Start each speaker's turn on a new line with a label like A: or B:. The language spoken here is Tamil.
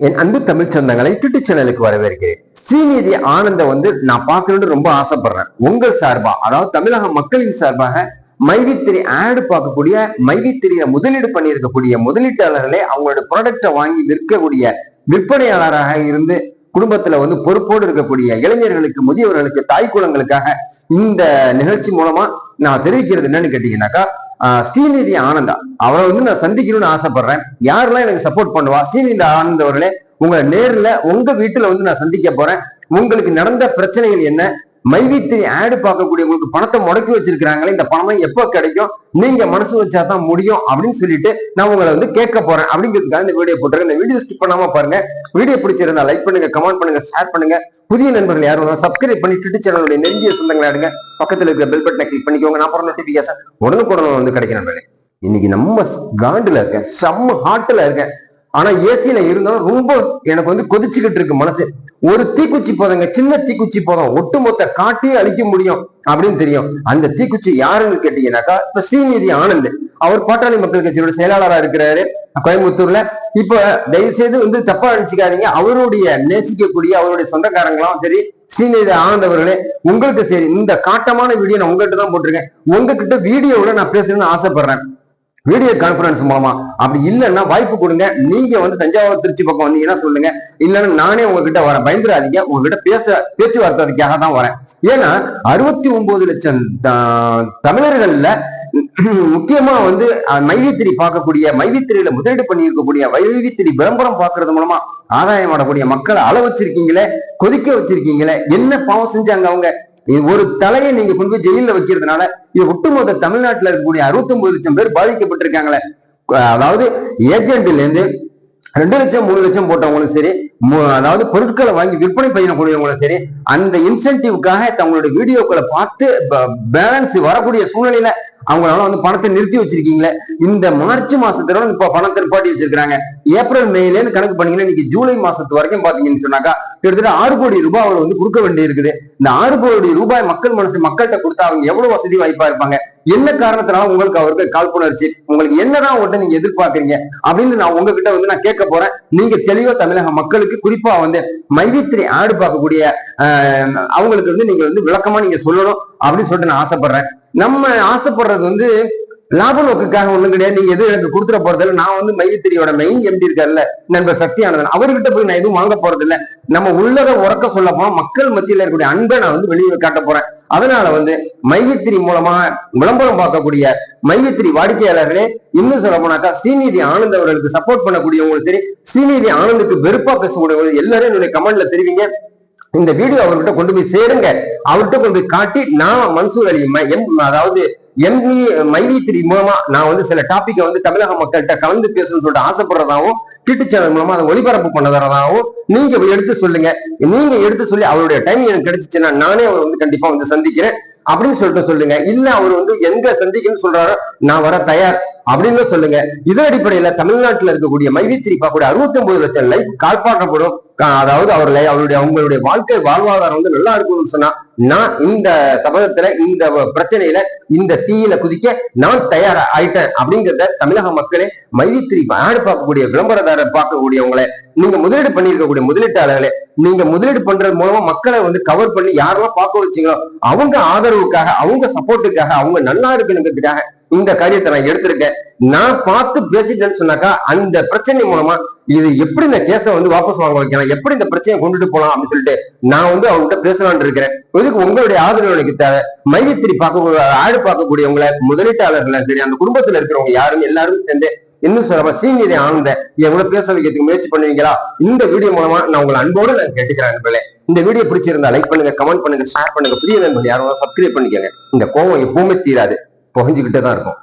A: என் அன்பு தமிழ் சொந்தங்களை யூடியூப் சேனலுக்கு வரவேற்கிறேன். ஸ்ரீநிதி ஆனந்த வந்து நான் பார்க்கணும்னு ரொம்ப ஆசைப்படுறேன். உங்கள் சார்பா அதாவது தமிழக மக்களின் சார்பாக மைவித்திரி ஆடு பார்க்கக்கூடிய மைவித்திரியில முதலீடு பண்ணியிருக்கக்கூடிய முதலீட்டாளர்களே அவங்களோட ப்ராடக்டை வாங்கி விற்கக்கூடிய விற்பனையாளராக இருந்து குடும்பத்துல வந்து பொறுப்போடு இருக்கக்கூடிய இளைஞர்களுக்கு முதியவர்களுக்கு தாய் குலங்களுக்காக இந்த நிகழ்ச்சி மூலமா நான் தெரிவிக்கிறது என்னன்னு கேட்டீங்கன்னாக்கா ஸ்ரீநிதி ஆனந்தா. அவரை வந்து நான் சந்திக்கணும்னு ஆசைப்படுறேன். யாரெல்லாம் எனக்கு சப்போர்ட் பண்ணுவா? ஸ்ரீநிதி ஆனந்த் அவர்களே உங்களை நேர்ல உங்க வீட்டுல வந்து நான் சந்திக்க போறேன். உங்களுக்கு நடந்த பிரச்சனைகள் என்ன? மைவித்திரி ஆடு பார்க்கக்கூடிய உங்களுக்கு பணத்தை முடக்கி வச்சிருக்கிறாங்களே இந்த பணம் எப்போ கிடைக்கும்? நீங்க மனசு வச்சா தான் முடியும் அப்படின்னு சொல்லிட்டு நான் உங்களை வந்து கேட்க போறேன் அப்படிங்கிறதுக்காக இந்த வீடியோ போட்டுருக்கேன். இந்த வீடியோ ஸ்கிப் பண்ணாம பாருங்க. வீடியோ பிடிச்சிருந்தா லைக் பண்ணுங்க கமெண்ட் பண்ணுங்க ஷேர் பண்ணுங்க. புதிய நண்பர்கள் யாரும் சப்ஸ்கிரைப் பண்ணி ட்விட்டர் சேனலுடைய நெருங்கிய சொந்தங்களை ஆடுங்க. பக்கத்தில் இருக்கிற பெல் பட்டனை கிளிக் பண்ணிக்கோங்க. நான் போற நோட்டிபிகேஷன் உடனுக்குடன் வந்து கிடைக்கும் நண்பர்களே. இன்னைக்கு நம்ம காண்டுல இருக்கேன். செம்ம ஹாட்டில் இருக்கேன். ஆனா ஏசியில இருந்தாலும் ரொம்ப எனக்கு வந்து கொதிச்சுக்கிட்டு இருக்கு மனசு. ஒரு தீக்குச்சி போதங்க சின்ன தீக்குச்சி போதும். ஒட்டுமொத்த காட்டியே அழிக்க முடியும் அப்படின்னு தெரியும். அந்த தீக்குச்சி யாருன்னு கேட்டீங்கன்னாக்கா இப்ப ஸ்ரீநிதி ஆனந்த். அவர் பாட்டாளி மக்கள் கட்சியோட செயலாளரா இருக்கிறாரு கோயம்புத்தூர்ல. இப்ப தயவு செய்து வந்து தப்பா அழிச்சிக்காதீங்க அவருடைய நேசிக்கக்கூடிய அவருடைய சொந்தக்காரங்களும் சரி ஸ்ரீநிதி ஆனந்த் அவர்களே உங்களுக்கு சரி இந்த காட்டமான வீடியோ நான் உங்ககிட்ட தான் போட்டிருக்கேன். உங்ககிட்ட வீடியோவோட நான் பேசணும்னு ஆசைப்படுறேன். வீடியோ கான்பரன்ஸ் மூலமா. அப்படி இல்லைன்னா வாய்ப்பு கொடுங்க. நீங்க வந்து தஞ்சாவூர் திருச்சி பக்கம் வந்தீங்கன்னா சொல்லுங்க? இல்லைன்னா நானே உங்ககிட்ட வரேன். பயந்துடாதீங்க. உங்ககிட்ட பேச பேச்சுவார்த்தை அதுக்காக தான் வரேன். ஏன்னா அறுபத்தி ஒன்பது லட்சம் த- தமிழர்கள்ல முக்கியமா வந்து மைவித்திரி பார்க்கக்கூடிய மைவித்திரியில முதலீடு பண்ணி இருக்கக்கூடிய வைவித்திரி விளம்பரம் பார்க்கறது மூலமா ஆதாயம் ஆடக்கூடிய மக்களை அள வச்சிருக்கீங்களே கொதிக்க வச்சிருக்கீங்களே என்ன பாவம் செஞ்சாங்க அவங்க? ஒரு தலையை நீங்க கொண்டு போய் ஜெயில வைக்கிறதுனால இது ஒட்டுமொத்த தமிழ்நாட்டில் இருக்கக்கூடிய 69 லட்சம் பேர் பாதிக்கப்பட்டிருக்காங்களே. அதாவது ஏஜென்ட்ல இருந்து ரெண்டு லட்சம் மூணு லட்சம் போட்டவங்களும் சரி அதாவது பொருட்களை வாங்கி விற்பனை பண்ணக்கூடியவங்களும் சரி அந்த இன்சென்டிவ்காக தங்களுடைய வீடியோக்களை பார்த்து பேலன்ஸ் வரக்கூடிய சூழ்நிலையில அவங்களால வந்து பணத்தை நிறுத்தி வச்சிருக்கீங்களே. இந்த மார்ச் மாசத்துல இப்ப பணத்தை நிப்பாட்டி வச்சிருக்காங்க ஏப்ரல் மேல இருந்து கணக்கு பண்ணீங்கன்னா இன்னைக்கு ஜூலை மாசத்து வரைக்கும் பாத்தீங்கன்னு சொன்னாக்கா கிட்டத்தட்ட ஆறு கோடி ரூபாய் அவர் வந்து கொடுக்க வேண்டி இருக்குது இந்த ஆறு கோடி ரூபாய் மக்கள் மனசு மக்கள்கிட்ட கொடுத்தா அவங்க எவ்வளவு வசதி வாய்ப்பா இருப்பாங்க? என்ன காரணத்தினால உங்களுக்கு அவருக்கு காழ்ப்புணர்ச்சி? உங்களுக்கு என்னதான் உங்கள்கிட்ட நீங்க எதிர்பார்க்கறீங்க? அப்படின்னு நான் உங்ககிட்ட வந்து நான் கேட்க போறேன். நீங்க தெளிவா தமிழக மக்களுக்கு குறிப்பா வந்து மைவித்திரி ஆடு பார்க்கக்கூடிய ஆஹ், அவங்களுக்கு வந்து நீங்க வந்து விளக்கமா நீங்க சொல்லணும் அப்படின்னு சொல்லிட்டு நான் ஆசைப்படுறேன். நம்ம ஆசைப்படுறது வந்து லாப நோக்குக்காக ஒண்ணும் கிடையாது. நீங்க எதுவும் எனக்கு கொடுத்துட போறதில்ல. நான் வந்து மைவித்திரியோட மெயின் எம்பி இருக்கார்ல நண்பர் சக்தி ஆனந்தன் அவர்கிட்ட போய் நான் எதுவும் வாங்க போறது இல்ல நம்ம உள்ளத உறக்க சொல்ல போனா மக்கள் மத்தியில இருக்கக்கூடிய அன்பை நான் வந்து வெளியே காட்ட போறேன். அதனால வந்து மைவித்திரி மூலமா விளம்பரம் பார்க்கக்கூடிய மைவித்திரி வாடிக்கையாளர்களே இன்னும் சொல்ல போனாக்கா ஸ்ரீநிதி ஆனந்த் அவர்களுக்கு சப்போர்ட் பண்ணக்கூடியவங்களும் சரி ஸ்ரீநிதி ஆனந்துக்கு வெறுப்பா பேசக்கூடியவங்க எல்லாரும் என்னுடைய கமெண்ட்ல தெரிவிங்க. இந்த வீடியோ அவர்கிட்ட கொண்டு போய் சேருங்க. அவர்கிட்ட கொண்டு போய் காட்டி நான் மன்சூர் அலி ம- அதாவது எம்வி மைவி த்ரீ மூலமா நான் வந்து சில டாபிக்கை வந்து தமிழக மக்கள்கிட்ட கலந்து பேசணும்னு சொல்லிட்டு ஆசைப்படுறதாவும் டிட்டு சேனல் மூலமா அதை ஒளிபரப்பு பண்ணதாகவும் நீங்க எடுத்து சொல்லுங்க. நீங்க எடுத்து சொல்லி அவருடைய டைம் எனக்கு கிடைச்சிச்சுன்னா நானே அவர் வந்து கண்டிப்பா வந்து சந்திக்கிறேன் அப்படின்னு சொல்லிட்டு சொல்லுங்க. இல்ல அவர் வந்து எங்க சந்திக்கணும்னு சொல்றாரோ நான் வர தயார் அப்படின்னு சொல்லுங்க. இதன் அடிப்படையில தமிழ்நாட்டில் இருக்கக்கூடிய மைவித்திரி கூட அறுபத்தி ஒன்பது லட்சம் லைஃப் காப்பாற்றப்படும் அதாவது அவர்களை அவருடைய அவங்களுடைய வாழ்க்கை வாழ்வாதாரம் வந்து நல்லா இருக்கணும்னு சொன்னா நான் இந்த சபதத்துல இந்த பிரச்சனையில இந்த தீயில குதிக்க நான் தயாரா ஆயிட்டேன். அப்படிங்கிறத தமிழக மக்களே மைவித்திரி ஆடு பார்க்கக்கூடிய விளம்பரதாரர் பார்க்கக்கூடியவங்களை நீங்க முதலீடு பண்ணியிருக்கக்கூடிய முதலீட்டாளர்களே நீங்க முதலீடு பண்றது மூலமா மக்களை வந்து கவர் பண்ணி யாரெல்லாம் பார்க்க வச்சீங்களோ அவங்க ஆதரவுக்காக அவங்க சப்போர்ட்டுக்காக அவங்க நல்லா இருக்கணுங்கிறதுக்காக இந்த காரியத்தை நான் எடுத்திருக்கேன். நான் பார்த்து பேசிட்டேன்னு சொன்னாக்கா அந்த பிரச்சனை மூலமா இது எப்படி இந்த கேஸை வந்து வாபஸ் வாங்க வைக்கலாம்? எப்படி இந்த பிரச்சனையை கொண்டுட்டு போலாம் அப்படின்னு சொல்லிட்டு நான் வந்து அவங்ககிட்ட பேசலாம்னு இருக்கிறேன். இதுக்கு உங்களுடைய ஆதரவு எனக்கு தேவை. மைவித்திரி பார்க்க ஆடு பார்க்கக்கூடியவங்கள முதலீட்டாளர்கள் சரி அந்த குடும்பத்துல இருக்கிறவங்க யாரும் எல்லாரும் சேர்ந்து இன்னும் சொல்ல சீனியர் ஆனந்த எவ்வளவு பேச வைக்கிறதுக்கு முயற்சி பண்ணுவீங்களா? இந்த வீடியோ மூலமா நான் உங்களை அன்போடு நான் கேட்டுக்கிறேன் நண்பர்களே. இந்த வீடியோ பிடிச்சிருந்தா லைக் பண்ணுங்க கமெண்ட் பண்ணுங்க ஷேர் பண்ணுங்க. புதிய நண்பர்கள் யாரும் சப்ஸ்கிரைப் பண்ணிக்கோங்க. இந்த கோவம் எப்பவுமே தீராது. புகைஞ்சிக்கிட்டே தான் இருக்கும்.